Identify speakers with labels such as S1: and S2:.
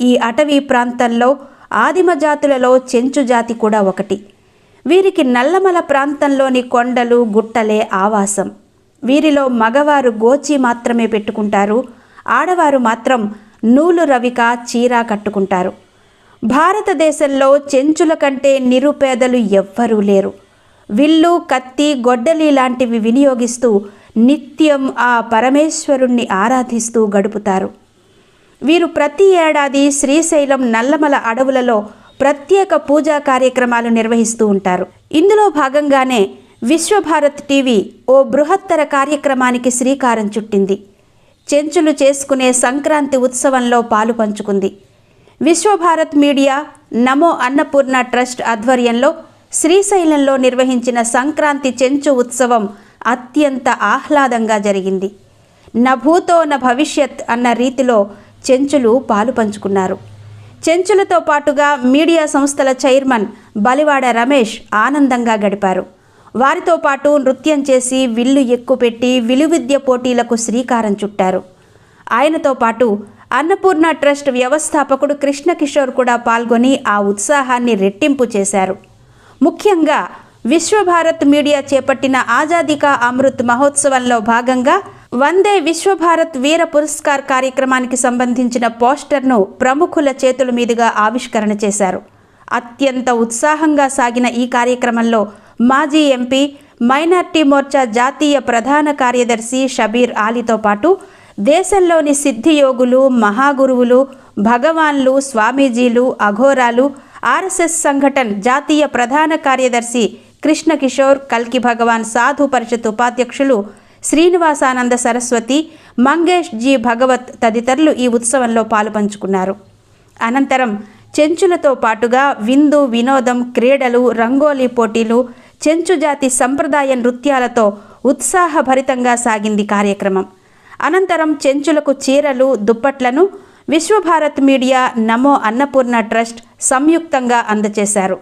S1: ఈ అటవీ ప్రాంతంలో ఆదిమ జాతులలో చెంచు జాతి కూడా ఒకటి. వీరికి నల్లమల ప్రాంతంలోని కొండలు గుట్టలే ఆవాసం. వీరిలో మగవారు గోచి మాత్రమే పెట్టుకుంటారు. ఆడవారు మాత్రం నూలు రవిక చీర కట్టుకుంటారు. భారతదేశంలో చెంచుల కంటే నిరుపేదలు ఎవ్వరూ లేరు. విల్లు కత్తి గొడ్డలి లాంటివి వినియోగిస్తూ నిత్యం ఆ పరమేశ్వరుణ్ణి ఆరాధిస్తూ గడుపుతారు. వీరు ప్రతి ఏడాది శ్రీశైలం నల్లమల అడవులలో ప్రత్యేక పూజా కార్యక్రమాలు నిర్వహిస్తూ ఉంటారు. ఇందులో భాగంగానే విశ్వభారత్ టీవీ ఓ బృహత్తర కార్యక్రమానికి శ్రీకారం చుట్టింది. చెంచులు చేసుకునే సంక్రాంతి ఉత్సవంలో పాలు పంచుకుంది. విశ్వభారత్ మీడియా నమో అన్నపూర్ణ ట్రస్ట్ ఆధ్వర్యంలో శ్రీశైలంలో నిర్వహించిన సంక్రాంతి చెంచు ఉత్సవం అత్యంత ఆహ్లాదంగా జరిగింది. నభూతో న భవిష్యత్ అన్న రీతిలో చెంచులు పాలు పంచుకున్నారు. చెంచులతో పాటుగా మీడియా సంస్థల చైర్మన్ బలివాడ రమేష్ ఆనందంగా గడిపారు. వారితో పాటు నృత్యం చేసి విల్లు ఎక్కుపెట్టి విలువిద్య పోటీలకు శ్రీకారం చుట్టారు. ఆయనతో పాటు అన్నపూర్ణ ట్రస్ట్ వ్యవస్థాపకుడు కృష్ణకిషోర్ కూడా పాల్గొని ఆ ఉత్సాహాన్ని రెట్టింపు చేశారు. ముఖ్యంగా విశ్వభారత్ మీడియా చేపట్టిన ఆజాదీకా అమృత్ మహోత్సవంలో భాగంగా వందే విశ్వభారత్ వీర పురస్కార్ కార్యక్రమానికి సంబంధించిన పోస్టర్ను ప్రముఖుల చేతుల మీదుగా ఆవిష్కరణ చేశారు. అత్యంత ఉత్సాహంగా సాగిన ఈ కార్యక్రమంలో మాజీ ఎంపీ మైనార్టీ మోర్చా జాతీయ ప్రధాన కార్యదర్శి షబీర్ ఆలీతో పాటు దేశంలోని సిద్ధియోగులు మహాగురువులు భగవాన్లు స్వామీజీలు అఘోరాలు ఆర్ఎస్ఎస్ సంఘటన్ జాతీయ ప్రధాన కార్యదర్శి కృష్ణ కిషోర్ కల్కి భగవాన్ సాధు పరిషత్ ఉపాధ్యక్షులు శ్రీనివాసానంద సరస్వతి మంగేష్ జీ భగవత్ తదితరులు ఈ ఉత్సవంలో పాలుపంచుకున్నారు. అనంతరం చెంచులతో పాటుగా విందు వినోదం క్రీడలు రంగోలీ పోటీలు చెంచు జాతి సంప్రదాయ నృత్యాలతో ఉత్సాహభరితంగా సాగింది కార్యక్రమం. అనంతరం చెంచులకు చీరలు దుప్పట్లను విశ్వభారత్ మీడియా నమో అన్నపూర్ణ ట్రస్ట్ సంయుక్తంగా అందజేశారు